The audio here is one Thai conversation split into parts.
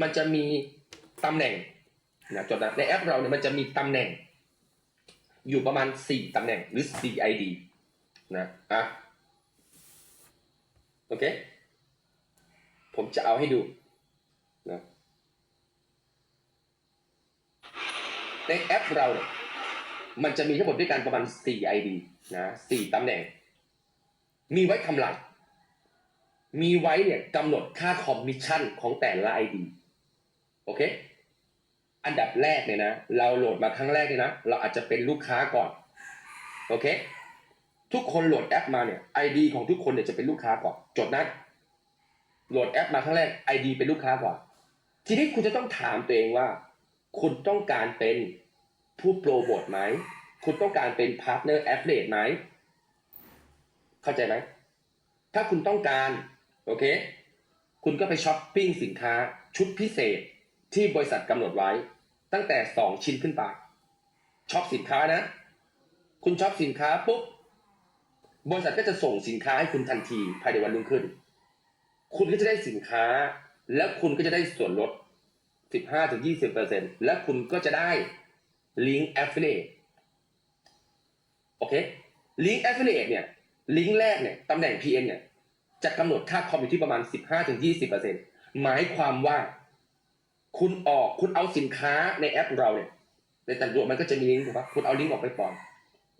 มันจะมีตำแหน่งนะจดนะในแอปเราเนี่ยมันจะมีตำแหน่ง อยู่ประมาณสี่ตำแหน่งหรือสี่ ID นะอะโอเค ผมจะเอาให้ดูนะในแอปเราเนี่ยมันจะมีทั้งหมดด้วยกันประมาณสี่ ID นะสี่ตำแหน่ง มีไว้ทำไรมีไว้เนี่ยกำหนดค่าคอมมิชชั่นของแต่ละ ID โอเค อันดับแรกเนี่ยนะ เราโหลดมาครั้งแรกเนี่ยนะ เราอาจจะเป็นลูกค้าก่อน โอเค ทุกคนโหลดแอปมาเนี่ย ID ของทุกคนเนี่ยจะเป็นลูกค้าก่อน จดนะโหลดแอปมาครั้งแรก ID เป็นลูกค้าก่อน ทีนี้คุณจะต้องถามตัวเองว่า คุณต้องการเป็นผู้โปรโมทไหม คุณต้องการเป็นพาร์ทเนอร์แอฟเลตไหม เข้าใจไหม ถ้าคุณต้องการ โอเค คุณก็ไปช้อปปิ้งสินค้าชุดพิเศษ ที่บริษัทกำหนดไว้ ตั้งแต่สองชิ้นขึ้นไปช็อปสินค้านะ คุณช็อปสินค้าปุ๊บบริษัทก็จะส่งสินค้าให้คุณทันทีภายในวันรุ่งขึ้น คุณก็จะได้สินค้า แล้วคุณก็จะได้ส่วนลด 15-20%และคุณก็จะได้ลิงก์ affiliate โอเคลิงก์ affiliate เนี่ยลิงก์แรกเนี่ยตำแหน่ง PM เนี่ยจะกำหนดค่าคอมอยู่ที่ประมาณ 15-20%หมายความว่า คุณออกคุณเอาสินค้าในแอปเราเนี่ยในแต่ละตัวมันก็จะมีลิงก์ถูกปะคุณเอาลิงก์ออกไปก่อน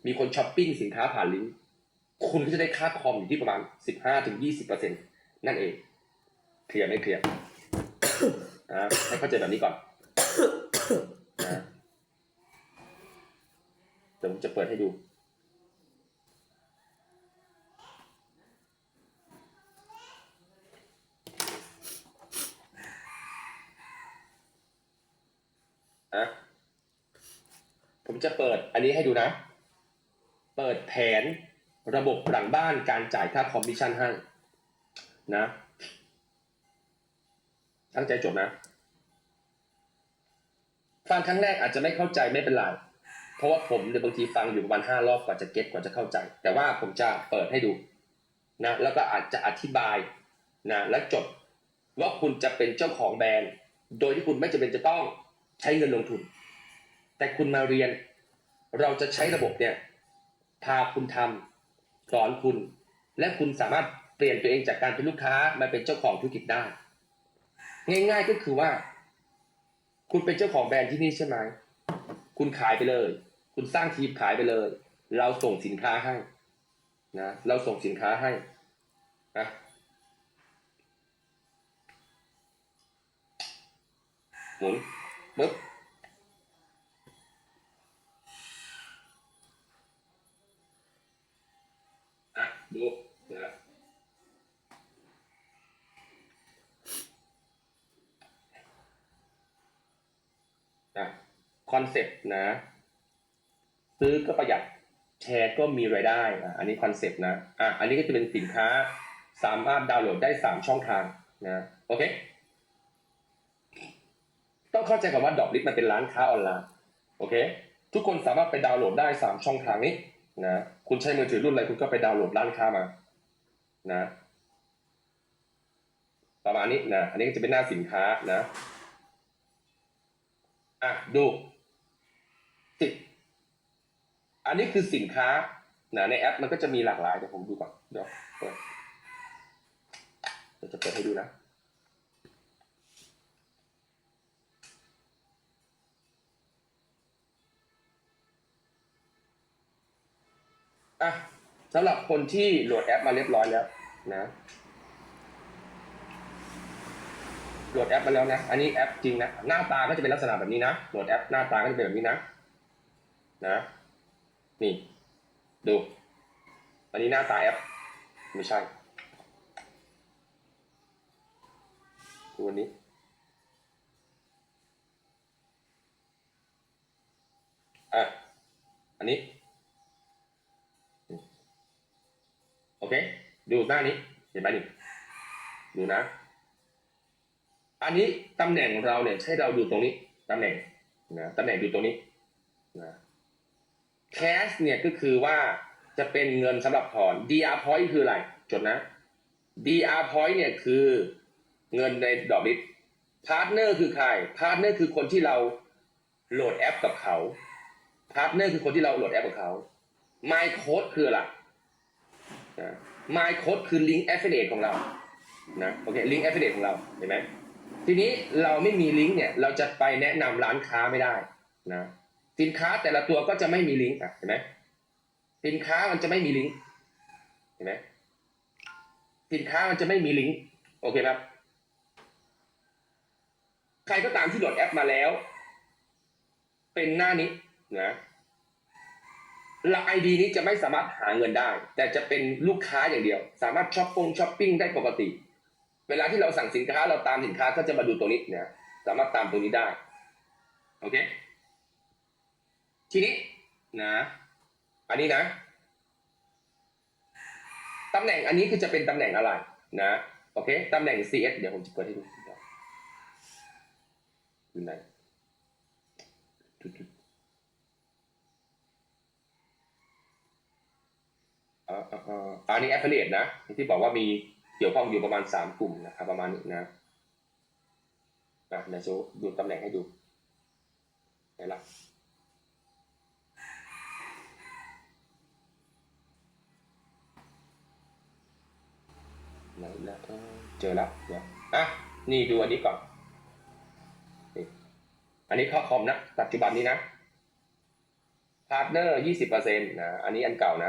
มีคนช้อปปิ้งสินค้าผ่านลิงก์คุณก็จะได้ค่าคอมอยู่ที่ประมาณ15-20%นั่นเองเคลียร์ไม่เคลียร์อ่าให้เข้าใจแบบนี้ก่อนนะเดี๋ยวผมจะเปิดให้ดู อะ ผมจะเปิดอันนี้ให้ดูนะ เปิดแผนระบบหลังบ้านการจ่ายค่าคอมมิชชั่นให้นะตั้งใจจบนะ ฟังครั้งแรกอาจจะไม่เข้าใจไม่เป็นไร เพราะว่าผมเนี่ยบางทีฟังอยู่ประมาณห้ารอบกว่าจะเก็ตกว่าจะเข้าใจ แต่ว่าผมจะเปิดให้ดูนะ แล้วก็อาจจะอธิบายนะและจดว่าคุณจะเป็นเจ้าของแบรนด์ โดยที่คุณไม่จำเป็นจะต้องใช้เงินลงทุน แต่คุณมาเรียน เราจะใช้ระบบเนี่ยพาคุณทำสอนคุณ และคุณสามารถเปลี่ยนตัวเองจากการเป็นลูกค้ามาเป็นเจ้าของธุรกิจได้ ง่าย ๆก็คือว่า คุณเป็นเจ้าของแบรนด์ที่นี่ใช่ไหมคุณขายไปเลย คุณสร้างทีมขายไปเลย เราส่งสินค้าให้นะเราส่งสินค้าให้นะหมุนปึ๊บ ดูนะนะคอนเซ็ปต์นะ ซื้อก็ประหยัดแชร์ก็มีรายได้อะอันนี้คอนเซ็ปต์นะอะอันนี้ก็จะเป็นสินค้าสามารถดาวน์โหลดได้สามช่องทางนะโอเค ต้องเข้าใจกับว่าดอกลิสมันเป็นร้านค้าออนไลน์โอเค ทุกคนสามารถไปดาวน์โหลดได้สามช่องทางนี้ นะคุณใช้มือถือรุ่นอะไรคุณก็ไปดาวน์โหลดร้านค้ามานะประมาณนี้นะอันนี้ก็จะเป็นหน้าสินค้านะอะดูสิอันนี้คือสินค้านะในแอปมันก็จะมีหลากหลายเดี๋ยวผมดูก่อนเดี๋ยวเปิดเดี๋ยวจะเปิดให้ดูนะ สำหรับคนที่โหลดแอปมาเรียบร้อยแล้วนะโหลดแอปมาแล้วนะ อันนี้แอปจริงนะ หน้าตาก็จะเป็นลักษณะแบบนี้นะ โหลดแอปหน้าตาก็จะเป็นแบบนี้นะ นะ นี่ ดู อันนี้หน้าตาแอป ไม่ใช่ ดูอันนี้ อะ อันนี้ เค ดูหน้านี้ เห็นไหมนี่ดูนะ อันนี้ตำแหน่งเราเนี่ยให้เราดูตรงนี้ตำแหน่งนะตำแหน่งดูตรงนี้นะ cash เนี่ยก็คือว่าจะเป็นเงินสำหรับถอน DR point คืออะไร จดนะ DR point เนี่ยคือเงินในดอกลิสพาร์ทเนอร์คือใคร พาร์ทเนอร์คือคนที่เราโหลดแอปกับเขา พาร์ทเนอร์คือคนที่เราโหลดแอปกับเขา My Code คืออะไร นะ My Code คือลิงก์ affiliate ของเรานะโอเคลิงก์ affiliate ของเราเห็นไหมทีนี้เราไม่มีลิงก์เนี่ยเราจะไปแนะนำร้านค้าไม่ได้นะสินค้าแต่ละตัวก็จะไม่มีลิงก์อะเห็นไหมสินค้ามันจะไม่มีลิงก์เห็นไหมสินค้ามันจะไม่มีลิงก์โอเคครับ ใครก็ตามที่โหลดแอปมาแล้ว เป็นหน้านี้นะ เราไอดีนี้จะไม่สามารถหาเงินได้ แต่จะเป็นลูกค้าอย่างเดียว สามารถช้อปปงช้อปปิ้งได้ปกติ เวลาที่เราสั่งสินค้าเราตามสินค้าก็จะมาดูตรงนี้นะสามารถตามตรงนี้ได้โอเคทีนี้นะอันนี้นะตำแหน่งอันนี้คือจะเป็นตำแหน่งอะไรนะโอเคตำแหน่ง CS เดี๋ยวผมจะเปิดให้ดูอยู่ไหน จุดๆอ่าอ่าอ่าอันนี้ affiliate นะ ที่บอกว่ามีเกี่ยวข้องอยู่ประมาณสามกลุ่มนะครับประมาณนี้นะอะเดี๋ยวโชว์ดูตำแหน่งให้ดูไหนล่ะไหนละเออเจอแล้วเดี๋ยวอะนี่ดูอันนี้ก่อนอันนี้ข้อคอมนะ ปัจจุบันนี้นะพาร์ทเนอร์ยี่สิบเปอร์เซ็นต์นะ อันนี้อันเก่านะ